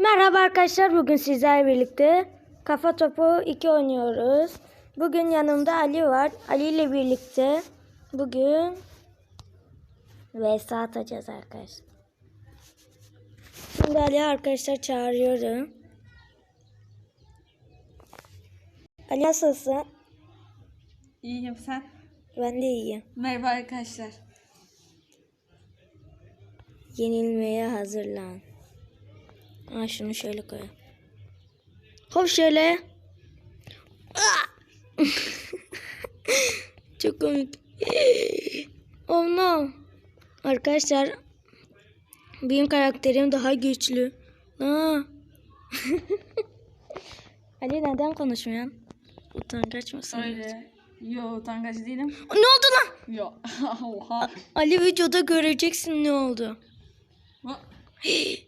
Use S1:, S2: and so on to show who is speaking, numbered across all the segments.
S1: Merhaba arkadaşlar bugün sizlerle birlikte kafa topu 2 oynuyoruz. Bugün yanımda Ali var. Ali ile birlikte bugün vs atacağız arkadaşlar. Şimdi Ali arkadaşlar çağırıyorum. Ali nasılsın?
S2: İyiyim sen.
S1: Ben de iyiyim.
S2: Merhaba arkadaşlar.
S1: Yenilmeye hazırlan. Ha şunu şöyle koyalım. Hop şöyle. Ah! Çok komik. oh no. Arkadaşlar benim karakterim daha güçlü. Aa. Ali neden konuşmuyorsun? Utangaç mısın?
S2: Öyle. Yo utangaç değilim.
S1: Ne oldu lan?
S2: Yo. Oha.
S1: Ali videoda göreceksin ne oldu.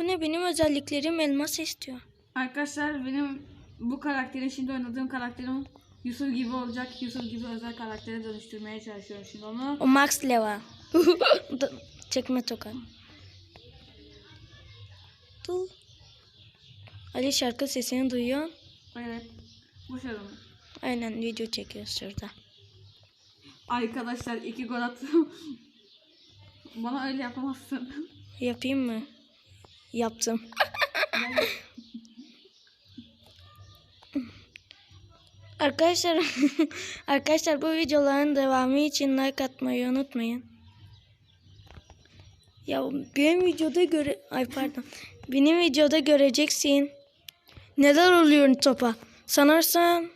S1: Bu ne benim özelliklerim elmas istiyor.
S2: Arkadaşlar benim bu karakterim şimdi oynadığım karakterim Yusuf gibi olacak. Yusuf gibi özel karaktere dönüştürmeye çalışıyorum şimdi onu.
S1: O max level. Da- Çekme tokat. Ali şarkı sesini duyuyor.
S2: Evet. Başarım.
S1: Aynen video çekiyoruz şurada.
S2: Arkadaşlar iki gol attım. Bana öyle yapamazsın.
S1: Yapayım mı? Yaptım. Arkadaşlar arkadaşlar bu videoların devamı için like atmayı unutmayın. Ya benim videoda göre ay pardon. Benim videoda göreceksin. Neler oluyor topa? Sanarsan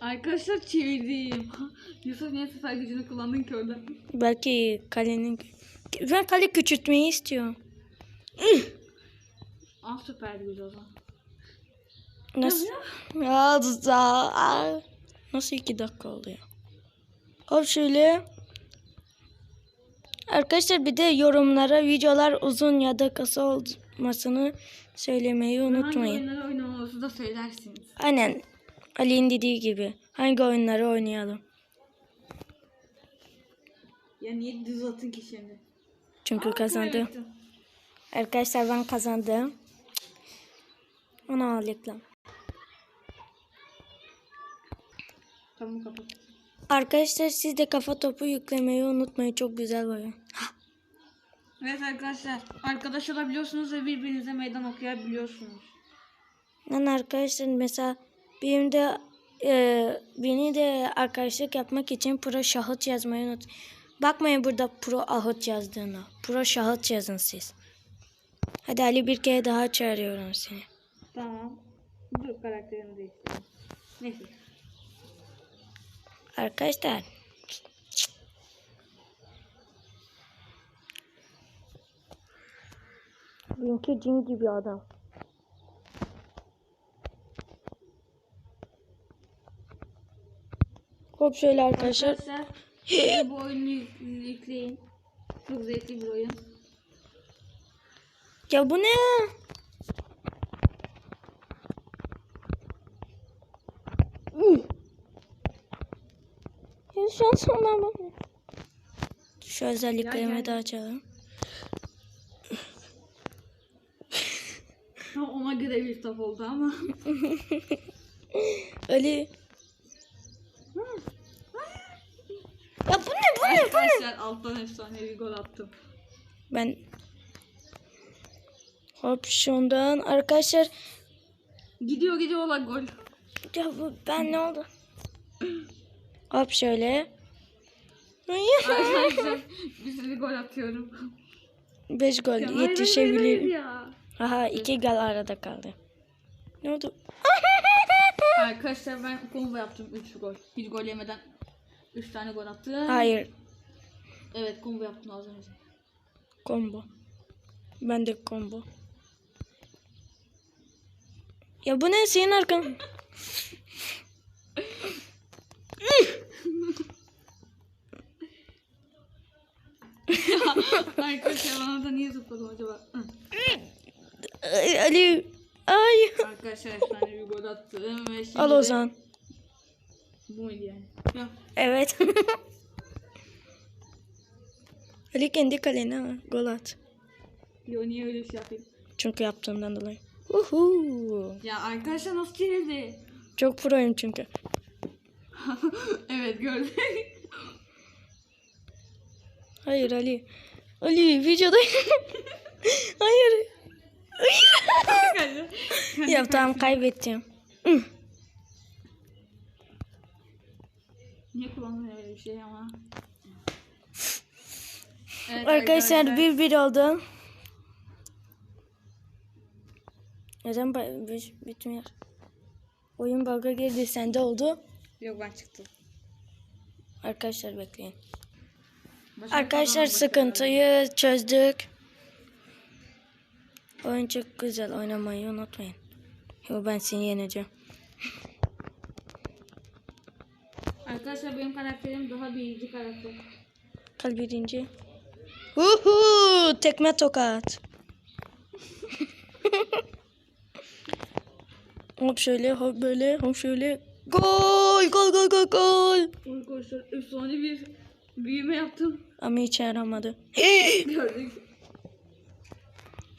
S2: Arkadaşlar çevirdim. Yusuf niye süper gücünü kullandın ki orada?
S1: belki kalenin ben kale küçültmeyi istiyorum.
S2: Al süper gücü o zaman.
S1: Nasıl? Ya da Nasıl iki dakika oldu ya? Hop şöyle. Arkadaşlar bir de yorumlara videolar uzun ya da kısa olmasını söylemeyi
S2: Hangi
S1: unutmayın.
S2: oyunları oynamamızı da söylersiniz.
S1: Aynen Ali'nin dediği gibi hangi oyunları oynayalım.
S2: Ya niye düz atın ki şimdi?
S1: Çünkü kazandım.
S2: Evet.
S1: Arkadaşlar ben kazandım. Ona al reklam.
S2: Tamam kapat.
S1: Arkadaşlar siz de kafa topu yüklemeyi unutmayın. Çok güzel oyun.
S2: Evet arkadaşlar. Arkadaş olabiliyorsunuz ve birbirinize meydan okuyabiliyorsunuz.
S1: Ben arkadaşlar mesela benim de e, beni de arkadaşlık yapmak için pro şahıt yazmayı unut. Bakmayın burada pro ahıt yazdığına. Pro şahıt yazın siz. Hadi Ali bir kere daha çağırıyorum seni.
S2: Tamam. Dur karakterini değiştireyim. Neyse.
S1: Arkadaşlar. Benimki cin gibi adam. Hop şöyle arkadaşlar.
S2: Arkadaşlar bu oyunu yük- yükleyin. Çok zevkli bir oyun.
S1: Ya bu ne? Üh. Ya şu an sonra bak. Şu özelliklerimi de açalım.
S2: Tam ona göre bir top oldu ama.
S1: Ali.
S2: Arkadaşlar alttan efsane bir gol attım.
S1: Ben Hop şundan arkadaşlar
S2: Gidiyor gidiyor olan gol.
S1: ya bu ben ne oldu? Hop şöyle.
S2: Arkadaşlar bir sürü gol atıyorum.
S1: 5 gol
S2: Ya hayır, hayır, hayır
S1: yetişebilir.
S2: ya.
S1: Aha iki gol arada kaldı. Ne oldu?
S2: Arkadaşlar ben combo yaptım 3 gol. Hiç gol yemeden 3 tane gol attım.
S1: Hayır.
S2: Evet combo yaptım az önce.
S1: Combo. Ben de combo. Ya bu ne senin arkan?
S2: Arkadaşlar bana da niye zıpladım acaba?
S1: Ay, Ali. Ay.
S2: Arkadaşlar efsane bir gol attım ve şimdi
S1: Al Ozan.
S2: Bu muydu yani? Ya.
S1: Evet. Ali kendi kalene gol at.
S2: Yo niye öyle bir şey yapayım?
S1: Çünkü yaptığımdan dolayı. Uhu.
S2: Ya arkadaşlar nasıl çevirdi?
S1: Çok proyum çünkü.
S2: evet gördük.
S1: Hayır Ali. Ali videoda. Hayır. ya tamam kaybettim.
S2: Niye kullanmıyor öyle bir şey ama? Evet,
S1: Arkadaşlar bir bir oldu. Neden bitmiyor? Oyun bug'a girdi. Sende oldu.
S2: Yok ben çıktım.
S1: Arkadaşlar bekleyin.
S2: Başka
S1: Arkadaşlar sıkıntıyı çözdük. Oyun çok güzel. Oynamayı unutmayın. Yo ben seni yeneceğim.
S2: Arkadaşlar benim karakterim daha büyücü karakter.
S1: Kal birinci. Uhu, tekme tokat. hop şöyle, hop böyle, hop şöyle. Gol, gol, gol, gol, gol.
S2: Arkadaşlar efsane bir büyüme yaptım.
S1: Ama hiç yaramadı.
S2: Gördük.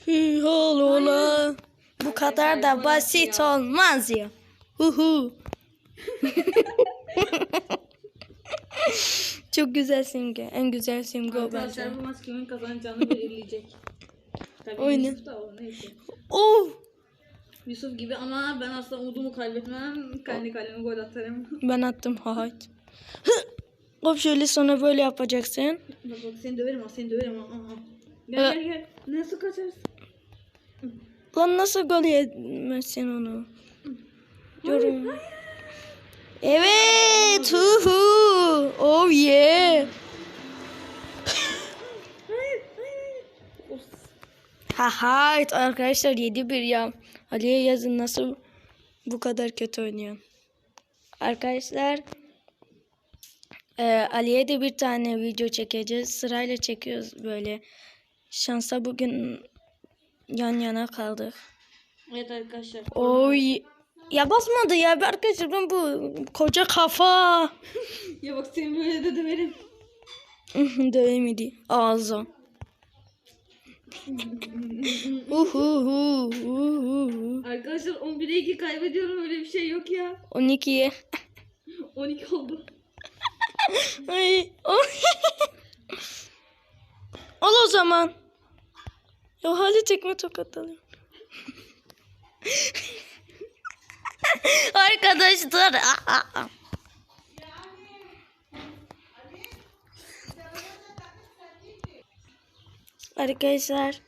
S1: Hi, ola. Bu kadar da basit olmaz ya. Uhu. Çok güzel simge. En güzel simge o bence.
S2: Arkadaşlar bu maç kimin kazanacağını belirleyecek. Tabii
S1: Oyna.
S2: Yusuf da o neyse.
S1: Oh.
S2: Yusuf gibi ama ben asla umudumu kaybetmem. Kendi kaleme gol atarım.
S1: Ben attım hayt. Hop şöyle sonra böyle yapacaksın.
S2: bak bak seni döverim ha seni döverim ha. Aa. Gel
S1: Ee,
S2: gel gel. Nasıl kaçarsın?
S1: Lan nasıl gol yemezsin onu? Yorum. Evet. Hu hu. Oh yeah.
S2: Hayır hayır. Of.
S1: Ha hayt arkadaşlar 7-1 ya. Ali'ye yazın nasıl bu kadar kötü oynuyor. Arkadaşlar e, Ali'ye de bir tane video çekeceğiz. Sırayla çekiyoruz böyle. Şansa bugün yan yana kaldık.
S2: Evet arkadaşlar.
S1: Oy. Ya basmadı ya arkadaşlar ben bu koca kafa.
S2: Ya bak seni böyle de döverim.
S1: Dövemedi. Ağzı. Uhuhu, uhuhu.
S2: Arkadaşlar 11'e 2 kaybediyorum öyle bir şey yok ya.
S1: 12'ye.
S2: 12 oldu.
S1: Ay. Al o zaman. Ya hadi tekme tokat alayım. Arkadaşlar. Arkadaşlar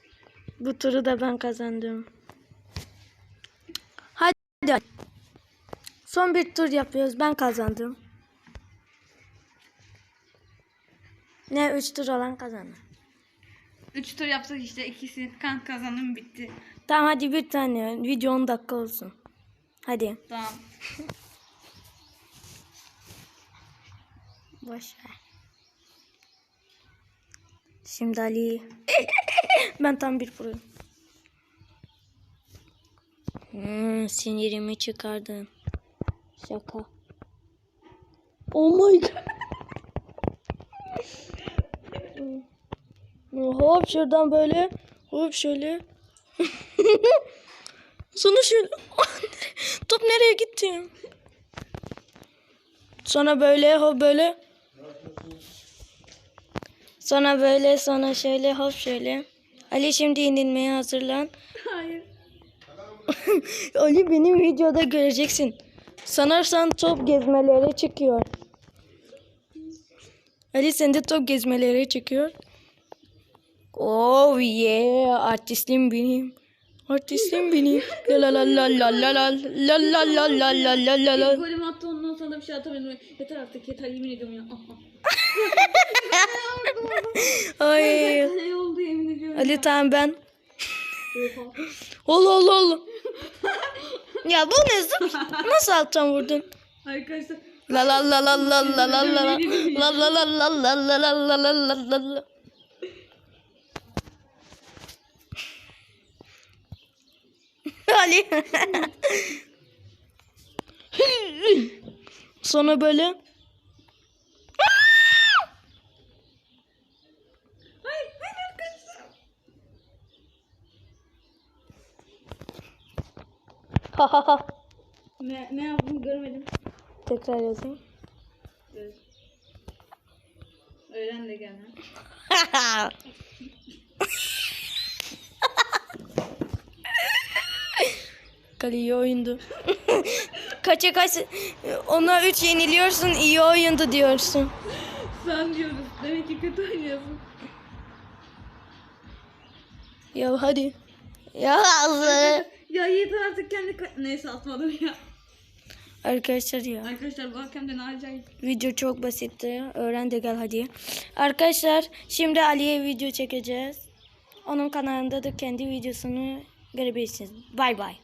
S1: bu turu da ben kazandım. Hadi. Son bir tur yapıyoruz. Ben kazandım. Ne 3 tur olan kazanır.
S2: 3 tur yapsak işte ikisi kan kazanım bitti.
S1: Tamam hadi bir tane. Video 10 dakika olsun. Hadi.
S2: Tamam.
S1: Boş ver. Şimdi Ali. ben tam bir proyum. Hmm, sinirimi çıkardın. Şaka. Oh my god. hop şuradan böyle. Hop şöyle. Sonra şöyle. Nereye gitti? Sonra böyle hop böyle. Sonra böyle sonra şöyle hop şöyle. Ali şimdi inilmeye hazırlan.
S2: Hayır.
S1: Ali benim videoda göreceksin. Sanarsan top gezmeleri çıkıyor. Ali sende top gezmeleri çıkıyor. Oh yeah, artistim benim. Artistim benim. La la la la la la la la la la la la la la la.
S2: Bir golümü attı ondan sonra da bir şey atamadım. Yeter artık yeter yemin ediyorum ya.
S1: Ay.
S2: Ne oldu yemin ediyorum.
S1: Ali tamam ben. Allah Allah Allah. ya bu ne zıp? Nasıl alttan vurdun?
S2: Arkadaşlar
S1: La la la la la la la la la la la la la la la la la la la la Ali. Sonra böyle.
S2: Ne, ne yaptım görmedim.
S1: Tekrar yazayım.
S2: Evet. Öğren de gelme.
S1: Kale iyi oyundu. Kaça kaç ona 3 yeniliyorsun iyi oyundu diyorsun.
S2: Sen diyoruz. Demek ki kötü oynuyorsun.
S1: Ya hadi. Ya Azı.
S2: Ya yeter artık kendi Neyse atmadım ya.
S1: Arkadaşlar ya.
S2: Arkadaşlar bu hakem de ne acayip.
S1: Video çok basitti. Öğren de gel hadi. Arkadaşlar şimdi Ali'ye video çekeceğiz. Onun kanalında da kendi videosunu görebilirsiniz. Bay bay.